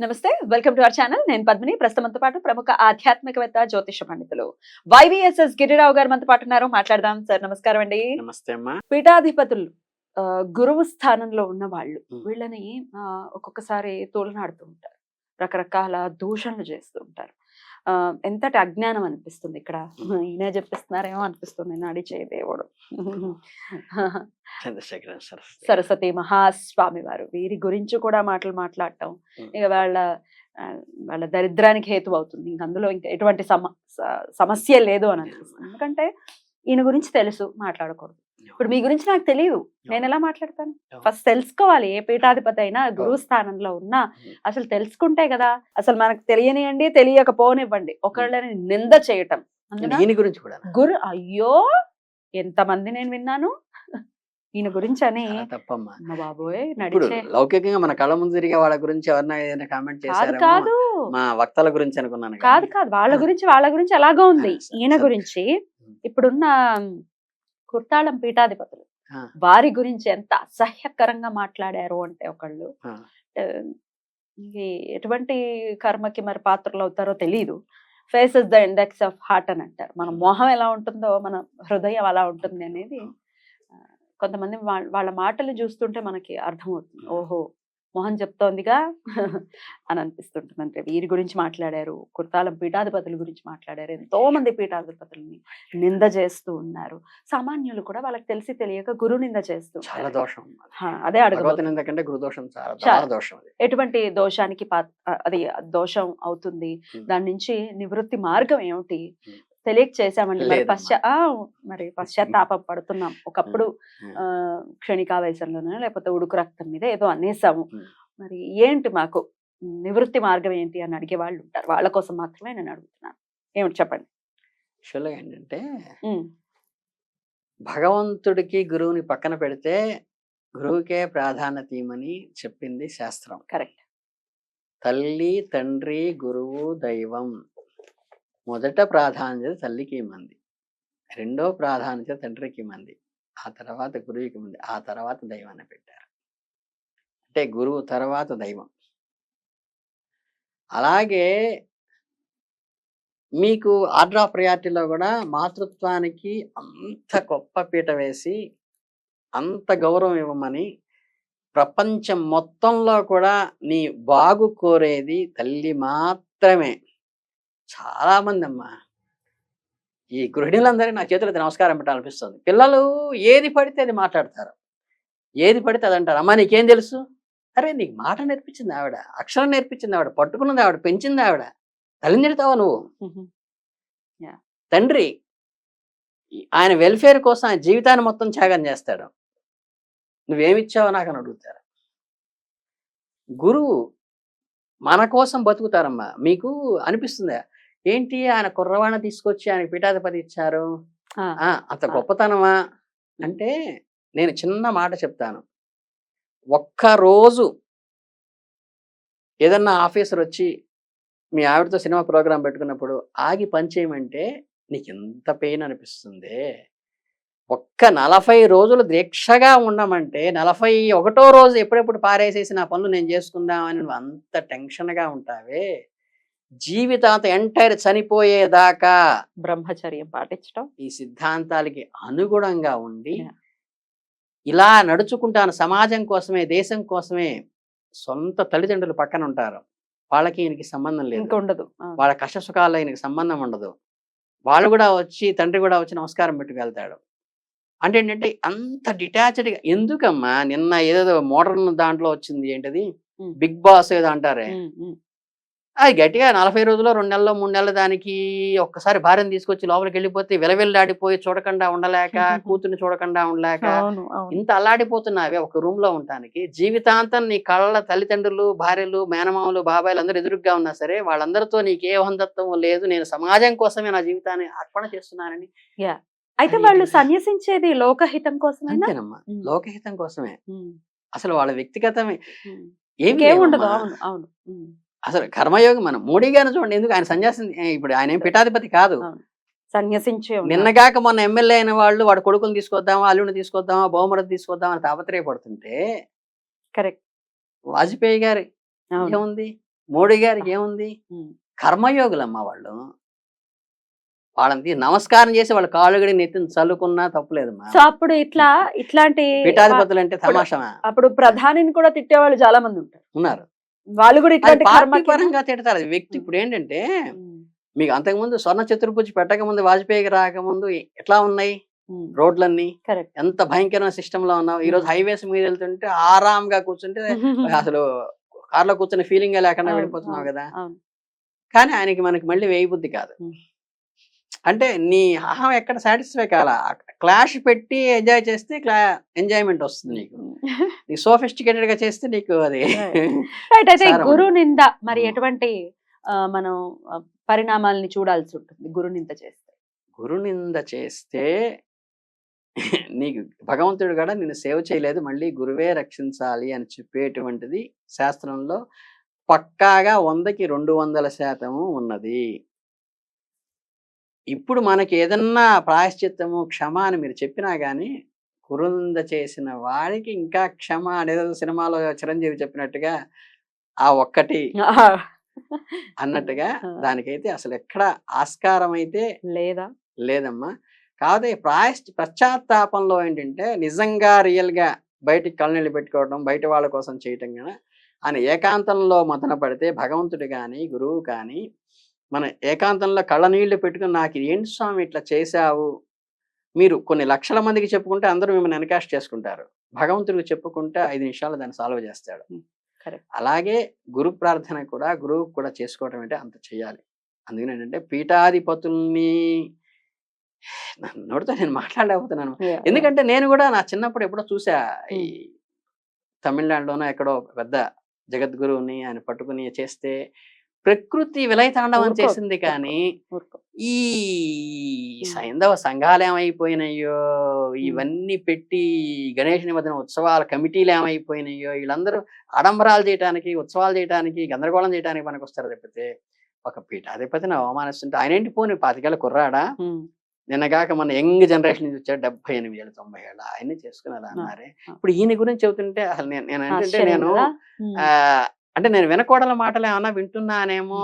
నమస్తే welcome to our channel. నేను పద్మిని. ప్రస్తుతంతో పాటు ప్రముఖ ఆధ్యాత్మికవేత్త జ్యోతిష పండితులు వైవిఎస్ఎస్ గిరిరావు గారు మనతో పాటు ఉన్నారు. మాట్లాడదాం. సార్ నమస్కారం అండి. నమస్తే అమ్మా. పీఠాధిపతులు గురువు స్థానంలో ఉన్న వాళ్ళు. వీళ్ళని ఒక్కొక్కసారి తోలనాడుతూ ఉంటారు. రకరకాల దూషణలు చేస్తూ ఉంటారు. ఎంతటి అజ్ఞానం అనిపిస్తుంది ఇక్కడ? ఈయన చెప్పిస్తున్నారేమో అనిపిస్తుంది నాడి దేవుడు సరస్వతి. మహాస్వామి వారు వీరి గురించి కూడా మాటలు మాట్లాడటం. ఇక వాళ్ళ వాళ్ళ దరిద్రానికి హేతు అవుతుంది. ఇంక అందులో ఇంకా ఎటువంటి సమస్య లేదు అని అనిపిస్తుంది. ఎందుకంటే ఈయన గురించి తెలుసు మాట్లాడకూడదు. ఇప్పుడు మీ గురించి నాకు తెలియదు నేను ఎలా మాట్లాడతాను. ఫస్ట్ తెలుసుకోవాలి ఏ పీఠాధిపతి అయినా గురువు స్థానంలో ఉన్నా. అసలు తెలుసుకుంటే కదా అసలు మనకు తెలియనివ్వండి తెలియకపోనివ్వండి ఒకళ్ళని నింద చేయటం. గురించి కూడా గురు అయ్యో! ఎంతమంది నేను విన్నాను? ఈయన గురించి అని తప్పమ్మా. బాబోయ్! ఇప్పుడు లౌకికంగా మన కళ్ళ ముందు వాళ్ళ గురించి ఎవరన్నా ఏదైనా కామెంట్ కాదు చేశారేమో కాదు. మా వక్తల గురించి అనుకున్నాను కాదు కాదు. వాళ్ళ. గురించి వాళ్ళ గురించి అలాగా ఉంది. ఈయన. గురించి ఇప్పుడున్న కుర్తాళం పీఠాధిపతులు. వారి గురించి ఎంత అసహ్యకరంగా మాట్లాడారు అంటే ఒకళ్ళు ఎటువంటి కర్మకి మరి పాత్రలు అవుతారో తెలియదు faces the index of heart అని అంటారు. మన మొహం ఎలా ఉంటుందో మన హృదయం అలా ఉంటుంది అనేది కొంతమంది వాళ్ళ వాళ్ళ మాటలు చూస్తుంటే మనకి అర్థమవుతుంది. ఓహో! మొహం చెప్తోందిగా అని అనిపిస్తుంటుంది అంటే వీరి గురించి మాట్లాడారు కుర్తాలం పీఠాధిపతుల గురించి మాట్లాడారు ఎంతో మంది పీఠాధిపతుల్ని నింద చేస్తూ ఉన్నారు. సామాన్యులు కూడా వాళ్ళకి తెలిసి తెలియక గురు నింద చేస్తూ చాలా. దోషం అదే గురుదోషం చాలా దోషం ఎటువంటి దోషానికి అది దోషం అవుతుంది. దాని నుంచి నివృత్తి మార్గం ఏమిటి? తెలియక చేశామండి మరి. పశ్చా మరి పశ్చాత్తాపం పడుతున్నాం. ఒకప్పుడు క్షణికావేశంలోనే లేకపోతే ఉడుకు రక్తం మీద ఏదో అనేసాము. మరి ఏంటి మాకు నివృత్తి మార్గం ఏంటి అని అడిగే వాళ్ళు ఉంటారు. వాళ్ళ కోసం మాత్రమే నేను అడుగుతున్నాను. ఏమిటి చెప్పండి? యాక్చువల్గా ఏంటంటే భగవంతుడికి గురువుని పక్కన పెడితే గురువుకే ప్రాధాన్యత ఇవ్వమని చెప్పింది శాస్త్రం. కరెక్ట్. తల్లి తండ్రి గురువు దైవం. మొదట ప్రాధాన్యత తల్లికి ఇమ్మంది రెండో ప్రాధాన్యత తండ్రికి ఇమ్మంది ఆ తర్వాత గురువుకి ఇమ్మంది ఆ తర్వాత దైవాన్ని పెట్టారు. అంటే గురువు తర్వాత దైవం. అలాగే మీకు ఆర్డర్ ఆఫ్ ప్రయారిటీలో కూడా మాతృత్వానికి అంత గొప్ప పీట వేసి అంత గౌరవం ఇవ్వమని ప్రపంచం మొత్తంలో కూడా నీ బాగు కోరేది తల్లి మాత్రమే. చాలా మంది అమ్మా ఈ గృహిణులందరూ నా చేతులకి నమస్కారం పెట్టాలనిపిస్తుంది. పిల్లలు ఏది పడితే అది మాట్లాడతారు. ఏది పడితే అది అంటారు. అమ్మా నీకేం తెలుసు? అరే నీకు మాట నేర్పించింది ఆవిడ అక్షరం నేర్పించింది ఆవిడ పట్టుకున్నది ఆవిడ పెంచింది ఆవిడ. తల్లిని తిడతావా నువ్వు తండ్రి ఆయన వెల్ఫేర్ కోసం ఆయన జీవితాన్ని మొత్తం త్యాగం చేస్తాడు. నువ్వేమిచ్చావో నాకు అని అడుగుతారు. గురువు మన కోసం బతుకుతారమ్మా. మీకు అనిపిస్తుందా? ఏంటి ఆయన కుర్రవాణ్ణి తీసుకొచ్చి ఆయన పీఠాధిపతి ఇచ్చారు? అంత గొప్పతనమా? అంటే నేను చిన్న మాట చెప్తాను. ఒక్క రోజు ఏదన్నా ఆఫీసర్ వచ్చి మీ ఆవిడతో సినిమా ప్రోగ్రాం పెట్టుకున్నప్పుడు ఆగి పనిచేయమంటే నీకు ఎంత పెయిన్ అనిపిస్తుంది. ఒక్క నలభై రోజులు దీక్షగా ఉండమంటే నలభై ఒకటో రోజు ఎప్పుడెప్పుడు పారేసేసి నా పనులు నేను చేసుకుందామని నువ్వు అంత టెన్షన్గా ఉంటావే? జీవితాంత ఎంటైర్ చనిపోయేదాకా బ్రహ్మచర్యం పాటించడం ఈ సిద్ధాంతాలకి అనుగుణంగా ఉండి. ఇలా నడుచుకుంటాను సమాజం కోసమే దేశం కోసమే సొంత తల్లిదండ్రులు పక్కన ఉంటారు. వాళ్ళకి ఈయనకి సంబంధం లేదు. ఆ, వాళ్ళ కష్ట సుఖాల్లో ఈయనకి సంబంధం ఉండదు. వాళ్ళు కూడా వచ్చి తండ్రి కూడా వచ్చి నమస్కారం పెట్టుకెళ్తాడు అంటే ఏంటంటే అంత డిటాచ్డ్గా ఎందుకమ్మా నిన్న ఏదో మోడర్న్ దాంట్లో వచ్చింది ఏంటది. బిగ్ బాస్ ఏదో అంటారే. అది గట్టిగా నలభై రోజుల్లో రెండు నెలల్లో మూడు నెలల దానికి ఒక్కసారి భార్యను తీసుకొచ్చి లోపలికి వెళ్ళిపోతే విలవిల్లాడిపోయి చూడకుండా ఉండలేక కూతుర్ని చూడకుండా ఉండలేక ఇంత అల్లాడిపోతున్నావే ఒక రూమ్లో ఉండటానికి జీవితాంతం నీ కళ్ళ తల్లిదండ్రులు భార్యలు మేనమామలు బాబాయిలు అందరూ ఎదురుగ్గా ఉన్నా సరే వాళ్ళందరితో నీకు ఏ బంధత్వం లేదు నేను సమాజం కోసమే నా జీవితాన్ని అర్పణ చేస్తున్నానని అయితే వాళ్ళు? సన్యసించేది లోకహితం అంతేనమ్మా ఉమ్. లోకహితం కోసమే. అసలు వాళ్ళ వ్యక్తిగతమే ఉమ్. ఏం ఇంకేం ఉండదు. అవును అవును. అసలు కర్మయోగం మనం మోడీ గారిని చూడండి ఎందుకు ఆయన సన్యాసం ఇప్పుడు ఆయన ఏం పీఠాధిపతి కాదు. సన్యసించే. నిన్నగాక మొన్న ఎమ్మెల్యే అయిన వాళ్ళు వాడు కొడుకుని తీసుకొద్దామా అల్లుని తీసుకొద్దామా బహుమతి తీసుకొద్దామా అని తాపత్రయపడుతుంటే కరెక్ట్. వాజ్పేయి గారి ఏముంది? మోడీ గారికి ఏముంది. కర్మయోగులమ్మ వాళ్ళు. వాళ్ళని నమస్కారం చేసి వాళ్ళ కాళ్ళు గడి నెత్తిని చల్లుకున్నా తప్పులేదమ్మా. సో అప్పుడు ఇట్లా ఇట్లాంటి పీఠాధిపతులు అంటే తమాషమా? అప్పుడు ప్రధానిని కూడా తిట్టేవాళ్ళు చాలా మంది ఉంటారు. ఉన్నారు. వాళ్ళు కూడా ఇట్లాంటి పరంగా తిడతారు అది వ్యక్తి. ఇప్పుడు ఏంటంటే. మీకు అంతకుముందు స్వర్ణ చతుర్భుజి పెట్టక ముందు వాజ్పేయికి రాకముందు ఎట్లా ఉన్నాయి. రోడ్లన్నీ ఎంత భయంకరమైన సిస్టమ్లో ఉన్నావు ఈ రోజు. హైవేస్ మీద వెళ్తుంటే ఆరామ్గా కూర్చుంటే అసలు కార్లో కూర్చుని ఫీలింగ్ లేకుండా వెళ్ళిపోతున్నావు కదా. కానీ ఆయనకి మనకి మళ్ళీ వేయి బుద్ధి కాదు. అంటే నీ అహం ఎక్కడ సాటిస్ఫై కాల క్లాష్ పెట్టి ఎంజాయ్ చేస్తే క్లా ఎంజాయ్మెంట్ వస్తుంది నీకు. నీ సోఫిస్టికేటెడ్గా చేస్తే నీకు అది రైట్ అయితే గురు. నింద మరి. ఎటువంటి మనం పరిణామాల్ని చూడాల్సి ఉంటుంది గురు నింద చేస్తే? గురునింద చేస్తే నీకు భగవంతుడు కూడా నిన్ను సేవ చేయలేదు మళ్ళీ గురువే రక్షించాలి అని చెప్పేటువంటిది శాస్త్రంలో పక్కాగా వందకి రెండు వందల శాతము ఉన్నది. ఇప్పుడు మనకి ఏదన్నా ప్రాయశ్చిత్తము క్షమ అని మీరు చెప్పినా కానీ గురుంద చేసిన వాడికి ఇంకా క్షమ అనేది సినిమాలో చిరంజీవి చెప్పినట్టుగా ఆ ఒక్కటి అన్నట్టుగా. దానికైతే అసలు ఎక్కడ ఆస్కారం అయితే లేదా? లేదమ్మా. కాకపోతే ప్రాయశ్ పశ్చాత్తాపంలో ఏంటంటే నిజంగా రియల్గా బయటికి కళ్ళనీళ్ళు పెట్టుకోవడం బయట వాళ్ళ కోసం చేయటం కానీ ఆయన ఏకాంతంలో మతన పడితే భగవంతుడు కానీ గురువు కానీ మన ఏకాంతంలో కళ్ళనీళ్ళు పెట్టుకుని నాకు ఏంటి స్వామి ఇట్లా చేశావు? మీరు కొన్ని లక్షల మందికి చెప్పుకుంటే అందరూ మిమ్మల్ని ఎన్కాస్ట్ చేసుకుంటారు. భగవంతుడికి చెప్పుకుంటే ఐదు నిమిషాలు దాన్ని సాల్వ్ చేస్తాడు. అలాగే గురు ప్రార్థన కూడా గురువు కూడా చేసుకోవడం అంటే అంత చేయాలి. అందుకని ఏంటంటే పీఠాధిపతుల్ని నోటితో నేను మాట్లాడలేకపోతున్నాను. ఎందుకంటే నేను కూడా నా చిన్నప్పుడు ఎప్పుడో చూసా ఈ తమిళనాడులోనో ఎక్కడో పెద్ద జగద్గురువుని ఆయన పట్టుకుని చేస్తే ప్రకృతి విలయతాండవం చేసింది కానీ. ఈ సైంధవ సంఘాలు ఏమైపోయినాయో ఇవన్నీ పెట్టి గణేష్ నిమజ్జన ఉత్సవాల కమిటీలు ఏమైపోయినాయో వీళ్ళందరూ ఆడంబరాలు చేయడానికి ఉత్సవాలు చేయడానికి గందరగోళం చేయడానికి మనకు వస్తారు తప్పితే ఒక పీఠాధిపతిని అవమానిస్తుంటే ఆయన ఏంటి పోనీ పాతికేళ్ళ కుర్రాడా. నిన్నగాక మన యంగ్ జనరేషన్ నుంచి వచ్చాడు డెబ్బై ఎనిమిది ఏళ్ళు తొంభై ఏళ్ళు ఆయన్ని చేసుకుని అలా అన్నారే. ఇప్పుడు ఈయన గురించి చెబుతుంటే అసలు నేను ఏంటంటే నేను అంటే నేను వినకూడల మాటలు ఏమన్నా వింటున్నానేమో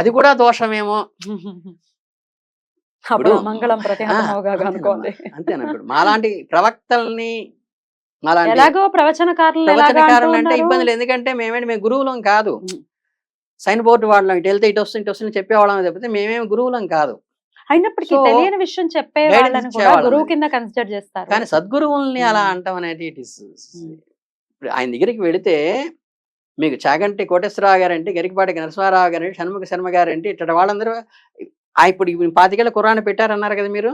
అది కూడా దోషమేమో. మంగళం అనుకోండి అంతేనమ్మా, అంతేనా ఇప్పుడు మాలాంటి ప్రవక్తల్ని మాలాంటి ఎలాగో ప్రవచనకారులు ఎలాగా ప్రవచనకారులు అంటే అంటున్నారు? ఇబ్బందులు. ఎందుకంటే మేమేంటి మేము గురువులం కాదు. సైన్ బోర్డు వాళ్ళం. ఇటు వెళ్తే ఇటు వస్తుంది ఇటు వస్తుంది చెప్పేవాళ్ళం తప్పితే మేమేమి గురువులం కాదు. అయినప్పటికీ తెలియని విషయం చెప్పే వాళ్ళని కూడా గురువు. కింద కన్సిడర్ చేస్తారు. కానీ సద్గురువుల్ని అలా. అంటాం అనేది ఇట్ ఇస్ ఆయన దగ్గరికి వెళితే మీకు చాగంటి కోటేశ్వరరావు గారంటే గరికపాటి నరసింహారావు గారంటే షణ్ముఖ శర్మ గారంటే ఇట్లా వాళ్ళందరూ ఆ ఇప్పుడు పాతికేళ్ళ కుర్రాన్ని పెట్టారన్నారు కదా మీరు.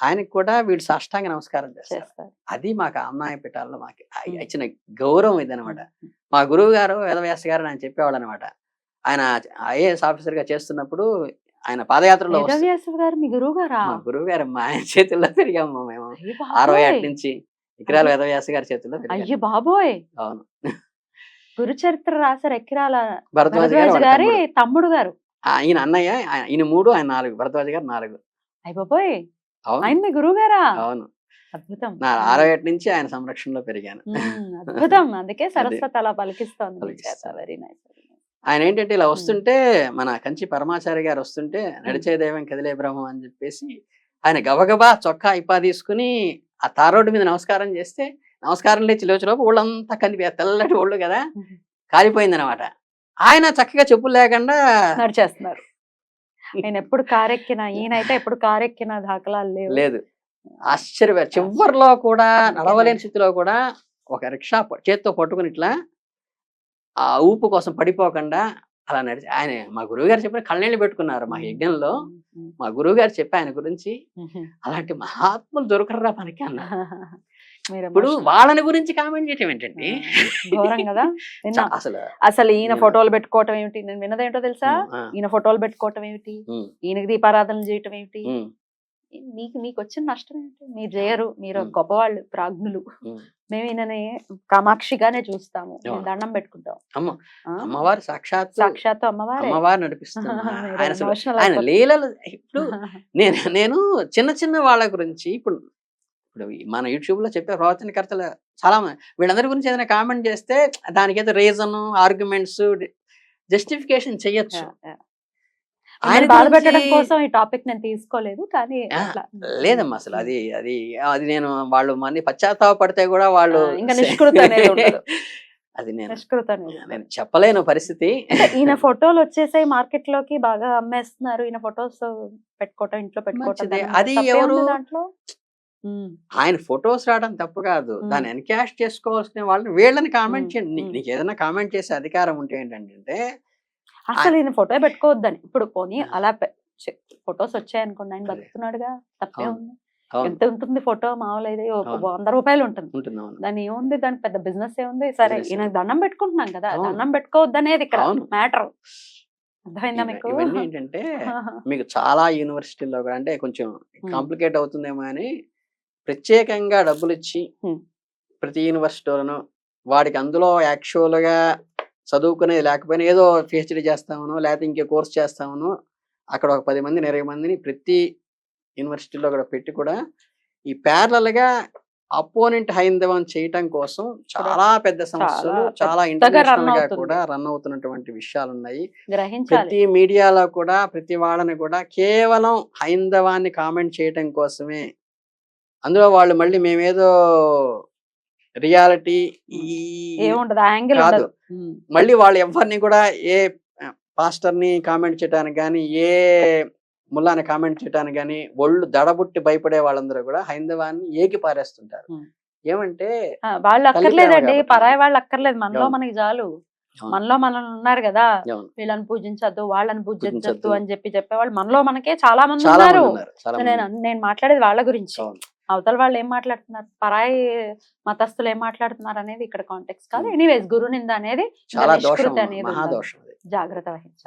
ఆయనకు కూడా వీడు సాష్టాంగ నమస్కారం చేస్తారు. అది మాకు అమ్మాయి పీఠాల్లో మాకు. ఇచ్చిన గౌరవం ఇదనమాట మా గురువు గారు వేదవ్యాస గారు ఆయన చెప్పేవాడు అనమాట ఆయన ఐఏఎస్ ఆఫీసర్గా చేస్తున్నప్పుడు ఆయన పాదయాత్రలో గురువు గారా? మా ఆయన చేతుల్లో తిరిగాము మేము. అరవై. ఏటి నుంచి ఇకరాల వేదవ్యాస గారి చేతుల్లో. అయ్య బాబోయ్! అవును. గురు చరిత్ర రాశారు ఎక్కిరాల భరద్వాజ గారు తమ్ముడు. గారు. ఈయన అన్నయ్య ఈయన మూడు ఆయన నాలుగు భరద్వాజ గారు నాలుగు. అవును. ఆయన మీ గురువు గారా? అవును. అద్భుతం. నా అరవై ఏటి నుంచి ఆయన సంరక్షణలో పెరిగాను. అద్భుతం. అందుకే సరస్వతి అలా పలికిస్తోంది. వెరీ నైస్ ఆయన ఏంటంటే ఇలా వస్తుంటే మన కంచి పరమాచారి గారు వస్తుంటే నడిచే దైవం కదిలే బ్రహ్మం అని చెప్పేసి ఆయన గబగబా చొక్కా ఇప్పా తీసుకుని ఆ తారోడ్డు మీద నమస్కారం చేస్తే నమస్కారం లేచి లేచిలోపు ఒళ్ళంతా కంది తెల్లటి ఒళ్ళు కదా. కాలిపోయింది అనమాట ఆయన చక్కగా చెప్పులు లేకుండా నడిచేస్తున్నారు. ఆయన ఎప్పుడు కారెక్కిన ఈయనైతే ఎప్పుడు కారెక్కిన దాఖలాలు లేవు. లేదు. ఆశ్చర్య చివరిలో కూడా నడవలేని స్థితిలో కూడా ఒక రిక్షా చేత్తో పట్టుకుని ఇట్లా ఆ ఊపు కోసం పడిపోకుండా అలా నడిచి ఆయన మా గురువు గారు చెప్పిన కళ్ళనీళ్ళు పెట్టుకున్నారు మా. యజ్ఞంలో. మా గురువు గారు చెప్పి ఆయన గురించి. అలాంటి మహాత్ములు దొరకరా మనకి అన్న ఇప్పుడు. వాళ్ళని గురించి కామెంట్ చేయటం ఏంటండి? ఘోరం కదా. అసలు అసలు ఈయన ఫోటోలు పెట్టుకోవటం ఏమిటి? నేను విన్నదేంటో తెలుసా? ఈయన ఫోటోలు పెట్టుకోవటం ఏమిటి? ఈయనకి దీపారాధనలు చేయటం ఏమిటి? మీకు మీకు వచ్చిన నష్టం ఏంటి? మీరు చేయరు. మీరు. గొప్పవాళ్ళు ప్రాజ్ఞులు. మేము ఈయనని కామాక్షిగానే చూస్తాము. దండం పెట్టుకుంటాం? అమ్మవారు సాక్షాత్ సాక్షాత్తు అమ్మవారే. అమ్మవారు నడిపిస్తున్నారు మీరు ఆయన. లీలలు ఇప్పుడు నేను నేను చిన్న చిన్న వాళ్ళ గురించి ఇప్పుడు ఇప్పుడు మన యూట్యూబ్లో చెప్పే ప్రవచనకర్తలు చాలా వీళ్ళందరి గురించి ఏదైనా కామెంట్ చేస్తే దానికి ఏదో రీజన్ ఆర్గ్యుమెంట్స్ జస్టిఫికేషన్ యా. ఆయన కోసం ఈ టాపిక్ నేను తీసుకోలేదు కానీ. లేదమ్మా అసలు అది అది అది నేను వాళ్ళు మంది పశ్చాత్తాప పడితే కూడా వాళ్ళు ఇంకా నిష్కృతి. అది నేను. నేను చెప్పలేను పరిస్థితి ఈయన ఫోటోలు వచ్చేసాయి మార్కెట్లోకి బాగా అమ్మేస్తున్నారు ఈయన ఫొటోస్ పెట్టుకోవటం ఇంట్లో పెట్టుకోవటం అది ఎవరు? దాంట్లో ఆయన ఫొటోస్ రావడం తప్పు కాదు. దాన్ని ఎన్కాష్ చేసుకోవాల్సిన వాళ్ళని వీళ్ళని కామెంట్ చేయండి. నీకు ఏదైనా కామెంట్ చేసే అధికారం ఉంటే ఏంటంటే అసలు ఈయన ఫోటో పెట్టుకోవద్దని. ఇప్పుడు పోనీ. అలా ఫొటోస్ వచ్చాయి అనుకోండి ఆయన. బతుకుతున్నాడుగా తప్పే. ఉంది. ఎంత ఉంటుంది ఫోటో? మామూలు అయితే. వంద రూపాయలు ఉంటుంది. దాని ఏముంది? దానికి పెద్ద బిజినెస్ ఏముంది? సరే ఈయన దండం పెట్టుకుంటున్నాం కదా. దండం పెట్టుకోవద్దనేది ఇక్కడ అవును. మ్యాటర్. అర్థమైందా మీకు? ఏంటంటే మీకు చాలా యూనివర్సిటీల్లో కూడా అంటే కొంచెం కాంప్లికేట్ అవుతుందేమో అని ప్రత్యేకంగా డబ్బులు ఇచ్చి. ప్రతి యూనివర్సిటీలోనూ వాడికి అందులో actual గా చదువుకునేది లేకపోయినా ఏదో పిహెచ్డి చేస్తామనో లేకపోతే ఇంకే కోర్స్ చేస్తామనో అక్కడ ఒక పది మందిని ఇరవై మందిని ప్రతి యూనివర్సిటీలో కూడా పెట్టి కూడా ఈ parallel గా అపోనెంట్ హైందవం చేయటం కోసం చాలా పెద్ద సంస్థలు చాలా ఇంటర్నేషనల్గా. కూడా రన్ అవుతున్నటువంటి విషయాలు ఉన్నాయి ప్రతి మీడియాలో కూడా ప్రతి వాళ్ళని కూడా కేవలం హైందవాన్ని కామెంట్ చేయటం కోసమే అందులో వాళ్ళు మళ్ళీ మేమేదో రియాలిటీ కాదు. మళ్ళీ వాళ్ళు ఎవరిని కూడా ఏ పాస్టర్ని కామెంట్ చేయడానికి కానీ ఏ ముల్లాని కామెంట్ చేయడానికి కానీ ఒళ్ళు దడబుట్టి భయపడే వాళ్ళందరూ కూడా హైందవాన్ని ఏకి పారేస్తుంటారు. ఏమంటే వాళ్ళు అక్కర్లేదండి. పరాయి వాళ్ళు అక్కర్లేదు మనలో. మనకి చాలు. మనలో మనం ఉన్నారు కదా. వీళ్ళని పూజించద్దు వాళ్ళని పూజించద్దు. అని చెప్పి చెప్పేవాళ్ళు మనలో మనకే చాలా మంది ఉన్నారు నేను మాట్లాడేది వాళ్ళ గురించి. అవతల వాళ్ళు ఏం మాట్లాడుతున్నారు? పరాయి మతస్థులు ఏం మాట్లాడుతున్నారు అనేది ఇక్కడ కాంటెక్స్ కాదు. ఎనీవేస్ గురు నింద అనేది జాగ్రత్త వహించాలి.